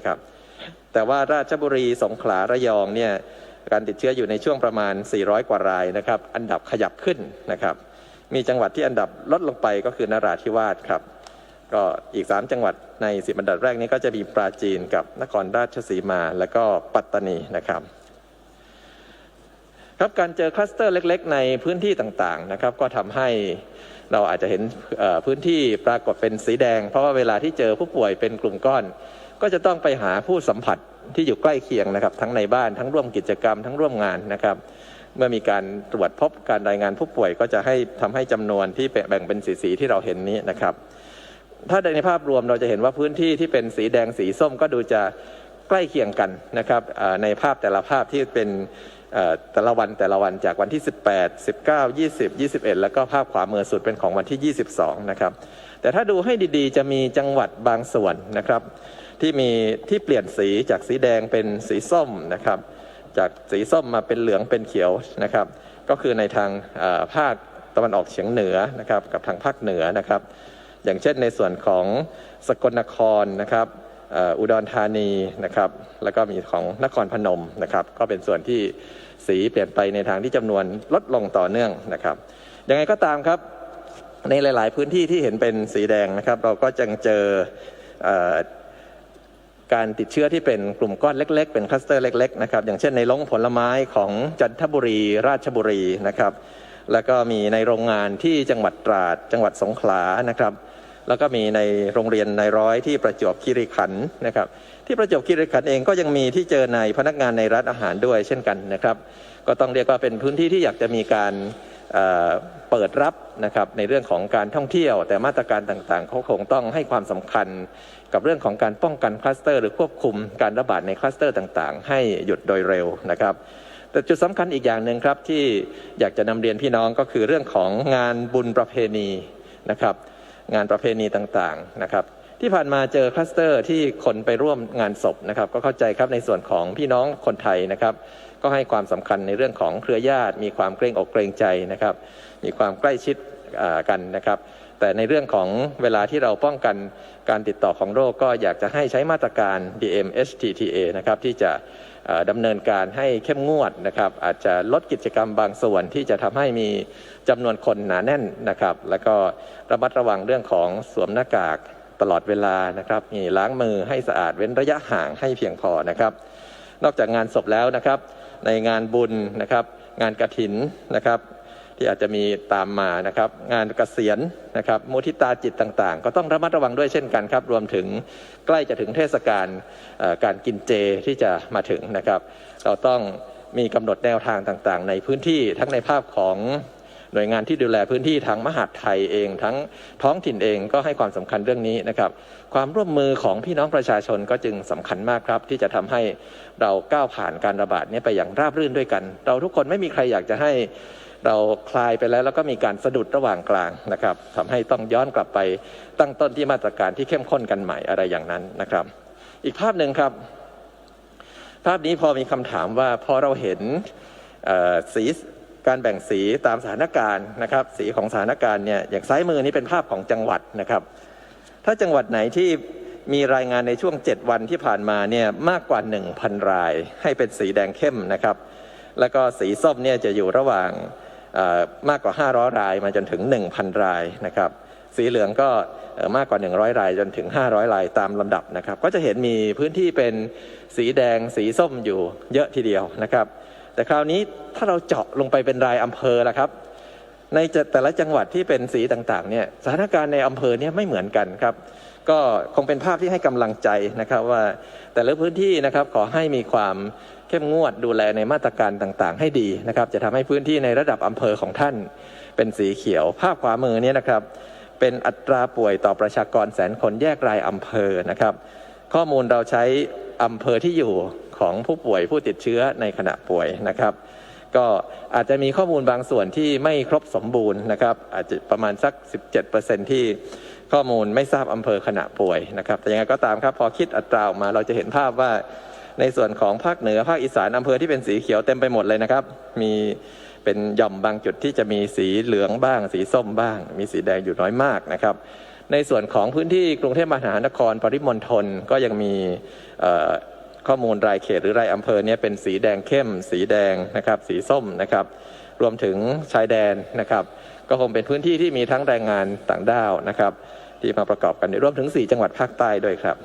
นะครับ แต่ว่าราชบุรีสงขลาระยองเนี่ยการติดเชื้ออยู่ในช่วงประมาณ 400 กว่ารายนะครับ อันดับขยับขึ้นนะครับ มีจังหวัดที่อันดับลดลงไปก็คือนราธิวาสครับ ก็อีก 3 จังหวัดในสิบอันดับแรกนี้ก็จะมีปราจีนกับนครราชสีมา และก็ปัตตานีนะครับครับการเจอคลัสเตอร์เล็ก ๆ ในพื้นที่ต่างๆนะครับ ก็ทำให้เราอาจจะเห็นพื้นที่ปรากฏเป็นสีแดง เพราะว่าเวลาที่เจอผู้ป่วยเป็นกลุ่มก้อน ก็จะต้องไปหาผู้สัมผัสที่อยู่ใกล้เคียงนะครับ ทั้งในบ้านทั้งร่วมกิจกรรมทั้งร่วมงานนะครับ เมื่อมีการตรวจพบการรายงานผู้ป่วยก็จะให้ทำให้จำนวนที่แบ่งเป็นสีสีที่เราเห็นนี้นะครับ ถ้าในภาพรวมเราจะเห็นว่าพื้นที่ที่เป็นสีแดงสีส้มก็ดูจะ ใกล้เคียงกันนะครับในภาพแต่ละภาพที่เป็นแต่ละวันแต่ละวันจากวันที่ 18 19 20 21 แล้วก็ภาพขวามือสุดเป็นของวันที่ 22 นะครับ แต่ถ้าดูให้ดีๆ จะมีจังหวัดบางส่วนนะครับ ที่มีที่เปลี่ยนสีจากสีแดงเป็นสีส้มนะครับ จากสีส้มมาเป็นเหลืองเป็นเขียวนะครับ ก็คือในทางภาคตะวันออกเฉียงเหนือนะครับ กับทางภาคเหนือนะครับ อย่างเช่นในส่วนของสกลนครนะครับ อุดรธานีนะครับแล้วก็มีของนครพนมนะครับก็เป็นส่วนที่สีเปลี่ยนไปในทางที่จำนวนลดลงต่อเนื่องนะครับยังไงก็ตามครับในหลาย ๆ พื้นที่ที่เห็นเป็นสีแดงนะครับ เราก็จังเจอเอ่อการติดเชื้อที่เป็นกลุ่มก้อนเล็ก ๆ เป็นคลัสเตอร์เล็ก ๆ นะครับ อย่างเช่นในลงผลไม้ของจันทบุรีราชบุรีนะครับ แล้วก็มีในโรงงานที่จังหวัดตราด จังหวัดสงขลานะครับ แล้วก็มีในโรงเรียนในร้อยที่ประจวบคีรีขันธ์นะครับ ที่ประจวบคีรีขันธ์เองก็ยังมีที่เจอในพนักงานในร้านอาหารด้วยเช่นกันนะครับ ก็ต้องเรียกว่าเป็นพื้นที่ที่อยากจะมีการเเปิดรับนะครับในเรื่องของการท่องเที่ยว แต่มาตรการต่างๆเขาคงต้องให้ความสำคัญกับเรื่องของการป้องกันคลัสเตอร์ หรือควบคุมการระบาดในคลัสเตอร์ต่างๆ ให้หยุดโดยเร็วนะครับ แต่จุดสำคัญอีกอย่างหนึ่งครับที่อยากจะนำเรียนพี่น้องก็คือเรื่องของงานบุญประเพณีนะครับ งานประเพณีต่างๆนะครับ ที่ผ่านมาเจอคลัสเตอร์ที่คนไปร่วมงานศพนะครับ ก็เข้าใจครับในส่วนของพี่น้องคนไทยนะครับ ก็ให้ความสำคัญในเรื่องของเครือญาติ มีความเกรงอกเกรงใจนะครับ มีความใกล้ชิดกันนะครับ แต่ในเรื่องของเวลาที่เราป้องกันการติดต่อของโรคก็อยากจะให้ใช้มาตรการ DMHTTA นะครับที่จะดำเนินการให้เข้มงวดนะครับอาจจะลดกิจกรรมบางส่วนที่จะทำให้มีจำนวนคนหนาแน่นนะครับ แล้วก็ระมัดระวังเรื่องของสวมหน้ากากตลอดเวลานะครับมีล้างมือให้สะอาดเว้นระยะห่างให้เพียงพอนะครับ นอกจากงานศพแล้วนะครับ ในงานบุญนะครับ งานกระถินนะครับ ที่อาจจะมีตามมานะครับ งานเกษียณนะครับมุทิตาจิตต่างๆ ก็ต้องระมัดระวังด้วยเช่นกันครับ รวมถึงใกล้จะถึงเทศกาลการกินเจที่จะมาถึงนะครับ เราต้องมีกำหนดแนวทางต่างๆ ในพื้นที่ทั้งในภาพของ หน่วยงานที่ดูแลพื้นที่ทั้งมหาดไทยเอง ทั้งท้องถิ่นเองก็ให้ความสำคัญเรื่องนี้นะครับความร่วมมือของพี่น้องประชาชนก็จึงสำคัญมากครับ ที่จะทำให้เราก้าวผ่านการระบาดนี้ไปอย่างราบรื่นด้วยกัน เราทุกคนไม่มีใครอยากจะให้เราคลายไปแล้วแล้วก็มีการสะดุดระหว่างกลางนะครับทำให้ต้องย้อนกลับไปตั้งต้นที่มาตรการที่เข้มข้นกันใหม่อะไรอย่างนั้นนะครับ อีกภาพหนึ่งครับ ภาพนี้พอมีคำถามว่าพอเราเห็นสี การแบ่งสีตามสถานการณ์นะครับ สีของสถานการณ์เนี่ยอย่างซ้ายมือนี้เป็นภาพของจังหวัดนะครับ ถ้าจังหวัดไหนที่มีรายงานในช่วง 7 วันที่ผ่านมาเนี่ยมากกว่า 1,000 ราย ให้เป็นสีแดงเข้มนะครับ แล้วก็สีส้มเนี่ยจะอยู่ระหว่างมากกว่า 500 รายมาจนถึง 1,000 รายนะครับ สีเหลืองก็มากกว่า 100 รายจนถึง 500 รายตามลำดับนะครับ ก็จะเห็นมีพื้นที่เป็นสีแดงสีส้มอยู่เยอะทีเดียวนะครับ แต่คราวนี้ถ้าเราเจาะลงไปเป็นรายอำเภอละครับ ในแต่ละจังหวัดที่เป็นสีต่างๆเนี่ยสถานการณ์ในอำเภอเนี่ยไม่เหมือนกันครับ ก็คงเป็นภาพที่ให้กำลังใจนะครับว่าแต่ละพื้นที่นะครับขอให้มีความเข้มงวดดูแลในมาตรการต่างๆ ให้ดีนะครับ จะทำให้พื้นที่ในระดับอำเภอของท่านเป็นสีเขียว ภาพขวามือเนี่ยนะครับ เป็นอัตราป่วยต่อประชากรแสนคนแยกรายอำเภอนะครับ ข้อมูลเราใช้อำเภอที่อยู่ ของผู้ป่วยผู้ติดเชื้อในขณะป่วยนะครับ ก็อาจจะมีข้อมูลบางส่วนที่ไม่ครบสมบูรณ์นะครับ อาจจะประมาณสัก 17%ที่ข้อมูลไม่ทราบอำเภอขณะป่วยนะครับ แต่ยังไงก็ตามครับพอคิดอัตราออกมาเราจะเห็นภาพว่าในส่วนของภาคเหนือภาคอีสานอำเภอที่เป็นสีเขียวเต็มไปหมดเลยนะครับ มีเป็นหย่อมบางจุดที่จะมีสีเหลืองบ้าง สีส้มบ้าง มีสีแดงอยู่น้อยมากนะครับ ในส่วนของพื้นที่กรุงเทพมหานครปริมณฑลก็ยังมี ข้อมูลรายเขตหรือรายอำเภอเนี่ยเป็นสีแดงเข้ม สีแดงนะครับ สีส้มนะครับ รวมถึงชายแดนนะครับ ก็คงเป็นพื้นที่ที่มีทั้งแรงงานต่างด้าวนะครับ ที่มาประกอบกันรวมถึง 4 จังหวัดภาคใต้ด้วยครับ